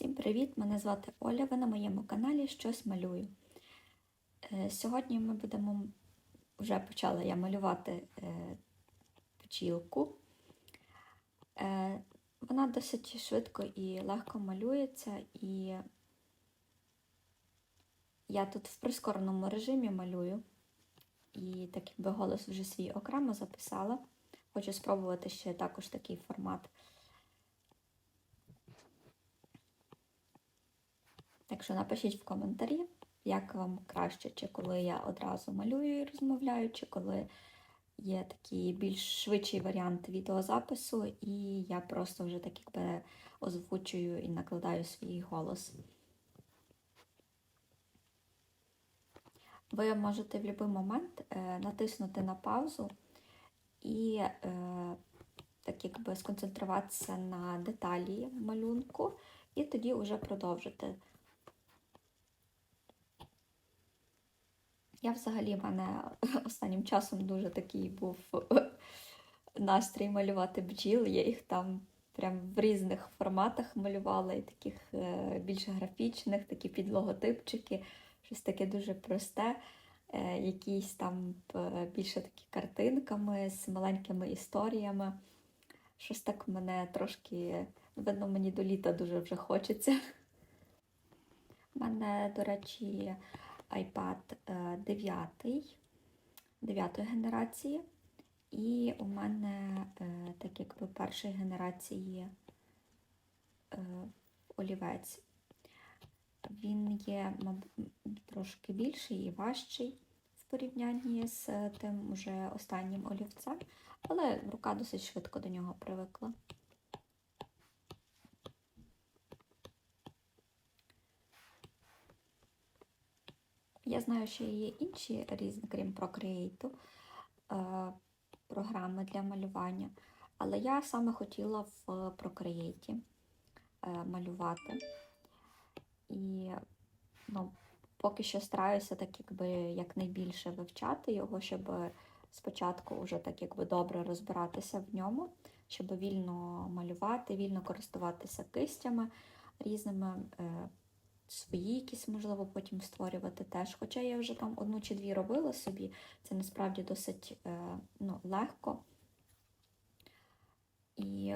Всім привіт! Мене звати Оля. Ви на моєму каналі Щось малюю. Е, Сьогодні ми будемо вже почала я малювати е, пчілку. Е, Вона досить швидко і легко малюється, і я тут в прискореному режимі малюю. І так якби голос вже свій окремо записала. Хочу спробувати ще також такий формат. Так що напишіть в коментарі, як вам краще, чи коли я одразу малюю і розмовляю, чи коли є такий більш швидший варіант відеозапису, і я просто вже так якби озвучую і накладаю свій голос. Ви можете в будь-який момент е, натиснути на паузу і е, так якби сконцентруватися на деталі малюнку, і тоді вже продовжити. Я взагалі в мене останнім часом дуже такий був настрій малювати бджіл. Я їх там прям в різних форматах малювала, і таких е, більш графічних, такі під логотипчики, щось таке дуже просте, е, якісь там е, більше такі картинками з маленькими історіями. Щось так мене трошки, видно, мені до літа дуже вже хочеться. У мене, до речі, iPad 9 9 генерації, і у мене е, так якби першої генерації е, олівець. Він є трошки більший і важчий в порівнянні з тим уже останнім олівцем, але рука досить швидко до нього привикла. Я знаю, що є інші різні, крім Procreate, е, програми для малювання, але я саме хотіла в Procreate е, малювати. І ну, поки що стараюся так якби якнайбільше вивчати його, щоб спочатку вже так якби добре розбиратися в ньому, щоб вільно малювати, вільно користуватися кистями різними. Свої якісь, можливо, потім створювати теж. Хоча я вже там одну чи дві робила собі, це насправді досить е, ну, легко. І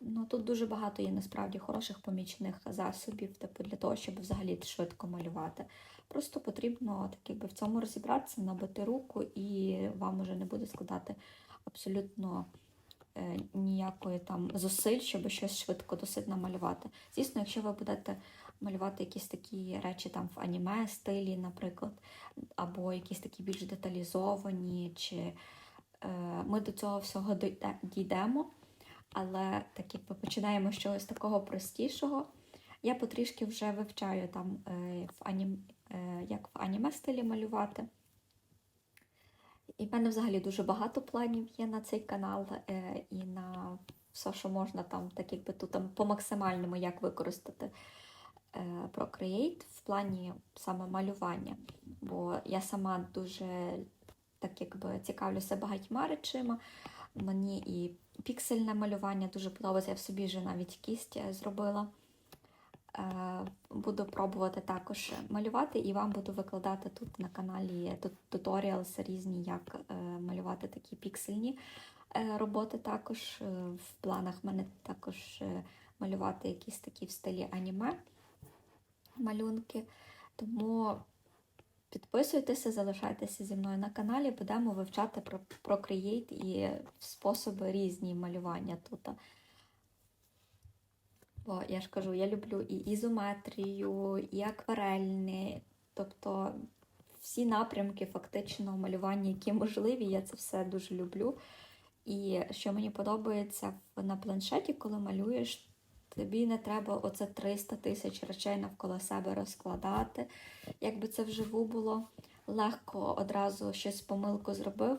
ну, тут дуже багато є насправді хороших помічних засобів, типу, для того, щоб взагалі швидко малювати. Просто потрібно так якби в цьому розібратися, набити руку, і вам уже не буде складати абсолютно ніякої там зусиль, щоб щось швидко досить намалювати. Звісно, якщо ви будете малювати якісь такі речі там в аніме стилі, наприклад, або якісь такі більш деталізовані, чи е, ми до цього всього дійдемо. Але так якби починаємо з чогось такого простішого. Я потрішки вже вивчаю там, е, в анім... е, як в аніме стилі малювати. І в мене взагалі дуже багато планів є на цей канал е, і на все, що можна там, так якби тут там по максимальному як використати е, Procreate в плані саме малювання. Бо я сама дуже так якби цікавлюся багатьма речима. Мені і піксельне малювання дуже подобається. Я в собі вже навіть кість е, зробила. Буду пробувати також малювати, і вам буду викладати тут на каналі туторіалс різні, як е, малювати такі піксельні е, роботи. Також в планах мене також малювати якісь такі в стилі аніме малюнки. Тому підписуйтеся, залишайтеся зі мною на каналі, будемо вивчати про Procreate і способи різні малювання тут. Бо я ж кажу, я люблю і ізометрію, і акварельне, тобто всі напрямки фактично малювання, які можливі, я це все дуже люблю. І що мені подобається на планшеті, коли малюєш, тобі не треба оце 300 тисяч речей навколо себе розкладати. Якби це вживу було, легко одразу щось помилку зробив,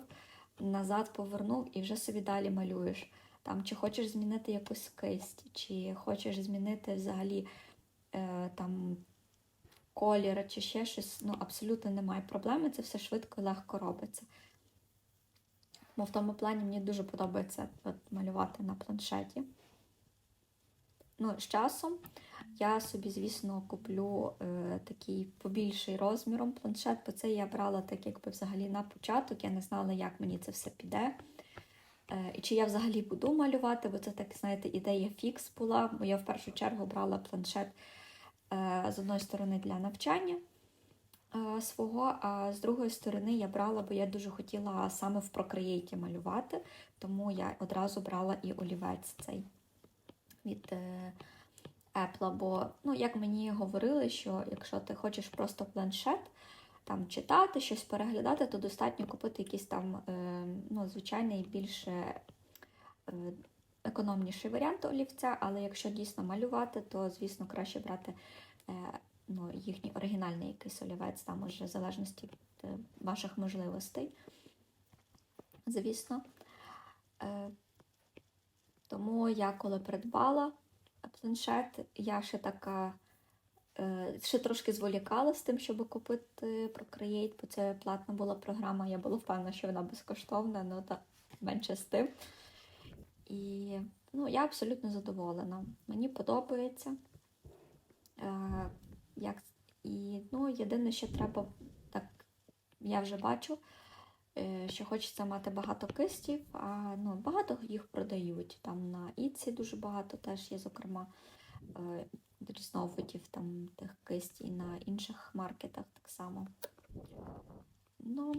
назад повернув і вже собі далі малюєш. Там, Чи хочеш змінити якусь кисть, чи хочеш змінити взагалі е, там колір, чи ще щось, ну, абсолютно немає проблеми, це все швидко і легко робиться. Тому в тому плані мені дуже подобається от, малювати на планшеті. ну, з часом я собі, звісно, куплю е, такий побільший розміром планшет, бо це я брала так, якби взагалі на початок. Я не знала, як мені це все піде. Е, і чи я взагалі буду малювати, бо це так, знаєте, ідея фікс була. Бо я в першу чергу брала планшет е, з одної сторони для навчання е, свого, а з другої сторони я брала, бо я дуже хотіла саме в Procreate малювати, тому я одразу брала і олівець цей від Apple. Бо, ну, як мені говорили, що якщо ти хочеш просто планшет, там читати, щось переглядати, то достатньо купити якийсь там е, ну, звичайний більше е, економніший варіант олівця, але якщо дійсно малювати, то, звісно, краще брати е, ну, їхній оригінальний якийсь олівець, там уже в залежності від ваших можливостей. Звісно. Тому я коли придбала планшет, я ще така. Е, Ще трошки зволікала з тим, щоб купити Procreate, бо це платна була програма. Я була впевнена, що вона безкоштовна, ну та менше з тим. І ну, я абсолютно задоволена. Мені подобається. Е, як, І ну, єдине, що треба, так я вже бачу, е, що хочеться мати багато кистів, а ну, багато їх продають. Там на Іці дуже багато теж є, зокрема. Е, різновидів там тих кисті і на інших маркетах так само. Ну,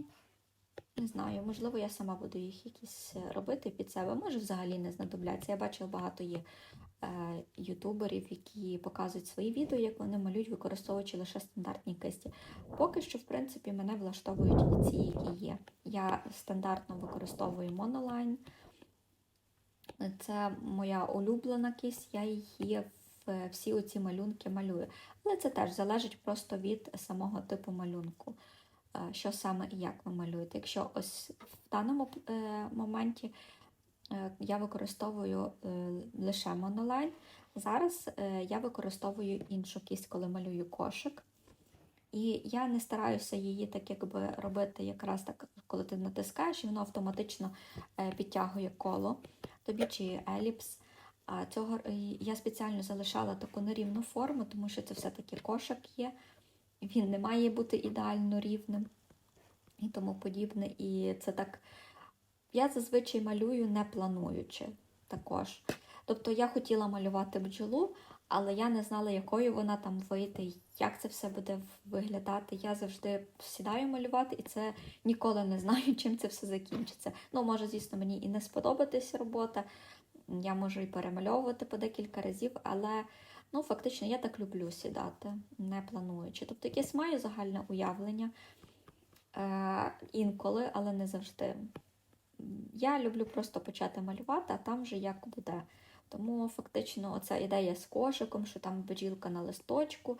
не знаю, можливо, я сама буду їх якісь робити під себе. Може, взагалі не знадобляться. Я бачила, багато є е, ютуберів, які показують свої відео, як вони малюють, використовуючи лише стандартні кисті. Поки що, в принципі, мене влаштовують і ці, які є. Я стандартно використовую Monoline. Це моя улюблена кисть, я її всі оці малюнки малюю. Але це теж залежить просто від самого типу малюнку, е, що саме і як ви малюєте. Якщо ось в даному е, моменті е, я використовую лише Monoline, зараз я використовую іншу кість, коли малюю кошик. І я не стараюся її так якби робити якраз так, коли ти натискаєш, і воно автоматично підтягує коло тобі чи еліпс. А цього я спеціально залишала таку нерівну форму, тому що це все-таки кошик є. Він не має бути ідеально рівним і тому подібне. І це так. Я зазвичай малюю не плануючи також. Тобто я хотіла малювати бджолу, але я не знала, якою вона там вийде, як це все буде виглядати. Я завжди сідаю малювати, і це ніколи не знаю, чим це все закінчиться. Ну, може, звісно, мені і не сподобатися робота. Я можу і перемальовувати по декілька разів, але ну, фактично я так люблю сідати, не плануючи. Тобто якесь маю загальне уявлення е, інколи, але не завжди. Я люблю просто почати малювати, а там вже як буде. Тому фактично оця ідея з кошиком, що там бджілка на листочку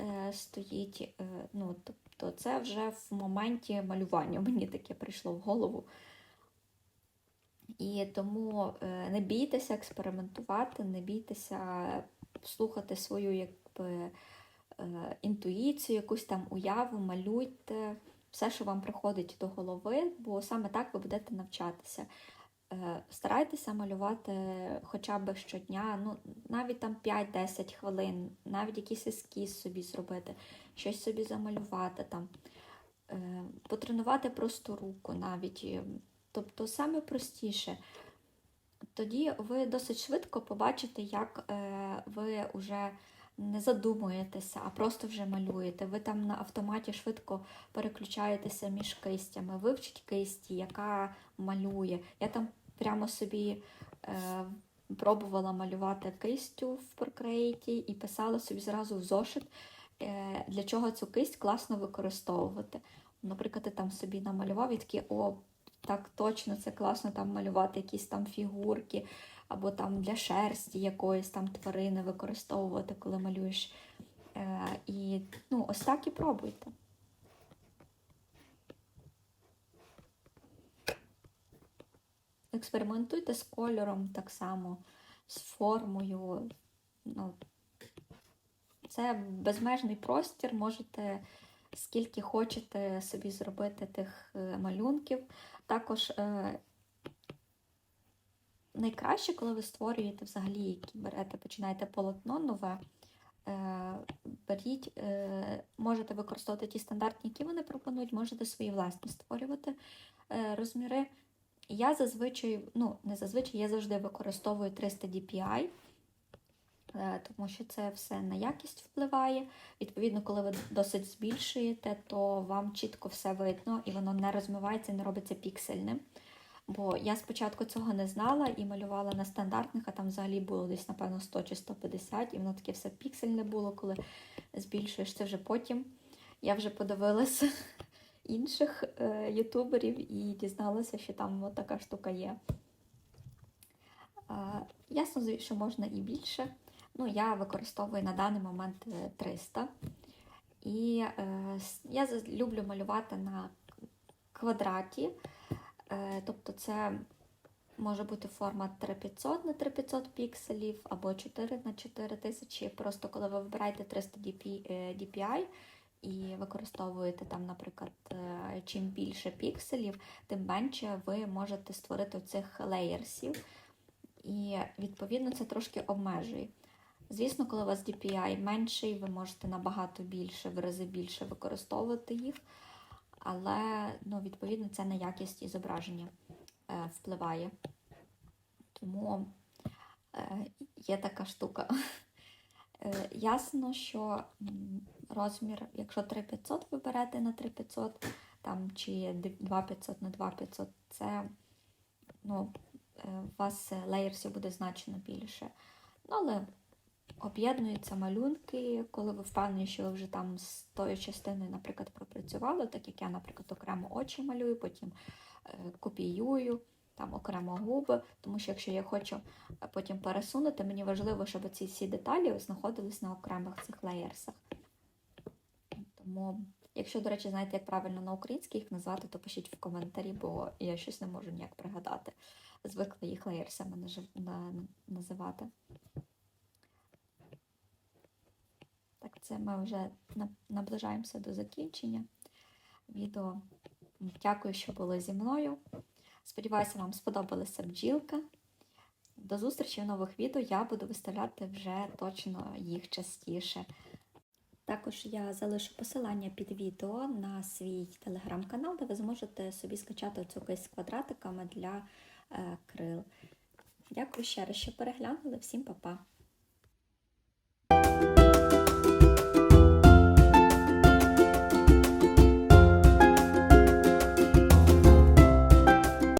е, стоїть. Е, ну, Тобто це вже в моменті малювання мені таке прийшло в голову. І тому е, не бійтеся експериментувати, не бійтеся слухати свою якби, е, інтуїцію, якусь там уяву, малюйте все, що вам приходить до голови, бо саме так ви будете навчатися. Е, старайтеся малювати хоча б щодня, ну, навіть там 5-10 хвилин, навіть якийсь ескіз собі зробити, щось собі замалювати, там, потренувати просто руку навіть. Тобто саме простіше. Тоді ви досить швидко побачите, як е, ви вже не задумуєтеся, а просто вже малюєте. Ви там на автоматі швидко переключаєтеся між кистями, вивчіть кисті, яка малює. Я там прямо собі е, пробувала малювати кистю в Procreate і писала собі зразу в зошит, е, для чого цю кисть класно використовувати. Наприклад, ти там собі намалював і такі, о, так точно це класно там малювати якісь там фігурки, або там для шерсті якоїсь там тварини використовувати, коли малюєш. Е, І ну, ось так і пробуйте. Експериментуйте з кольором так само, з формою. Ну, Це безмежний простір, можете скільки хочете собі зробити тих е, малюнків. Також е, найкраще, коли ви створюєте взагалі, які берете, починаєте полотно нове. Е, беріть, е, можете використовувати ті стандартні, які вони пропонують, можете свої власні створювати е, розміри. Я зазвичай, ну, не зазвичай, я завжди використовую 300 DPI, тому що це все на якість впливає. Відповідно, коли ви досить збільшуєте, то вам чітко все видно і воно не розмивається, не робиться піксельним. Бо я спочатку цього не знала і малювала на стандартних, а там взагалі було десь, напевно, 100 чи 150, і воно таке все піксельне було, коли збільшуєш це вже потім. Я вже подивилася інших е, ютуберів і дізналася, що там от така штука є. Е, ясно, що можна і більше. Ну, я використовую на даний момент е, 300. І е, я люблю малювати на квадраті. Е, Тобто це може бути формат 3500 на 3500 пікселів або 4 на 4000. Просто коли ви вибираєте 300 е, DPI і використовуєте там, наприклад, е, чим більше пікселів, тим менше ви можете створити цих леєрсів. І відповідно це трошки обмежує. Звісно, коли у вас DPI менший, ви можете набагато більше, в рази більше використовувати їх, але ну, відповідно це на якість зображення е, впливає. Тому е, є така штука. Е, ясно, що розмір, якщо 3500 ви берете на 3500, там, чи 2500 на 2500, це ну, е, у вас леєрсів буде значно більше. Ну, але об'єднуються малюнки, коли ви впевнені, що ви вже там з тою частиною, наприклад, пропрацювали, так як я, наприклад, окремо очі малюю, потім е, копіюю, там окремо губи, тому що якщо я хочу е, потім пересунути, мені важливо, щоб ці всі деталі знаходились на окремих цих леєрсах. Тому, якщо, до речі, знаєте, як правильно на українській їх назвати, то пишіть в коментарі, бо я щось не можу ніяк пригадати. Звикла їх леєрсами називати. Так, це ми вже наближаємося до закінчення відео. Дякую, що були зі мною. Сподіваюся, вам сподобалася бджілка. До зустрічі в нових відео. Я буду виставляти вже точно їх частіше. Також я залишу посилання під відео на свій телеграм-канал, де ви зможете собі скачати цю кейс з квадратиками для е, крил. Дякую ще раз, що переглянули. Всім па-па!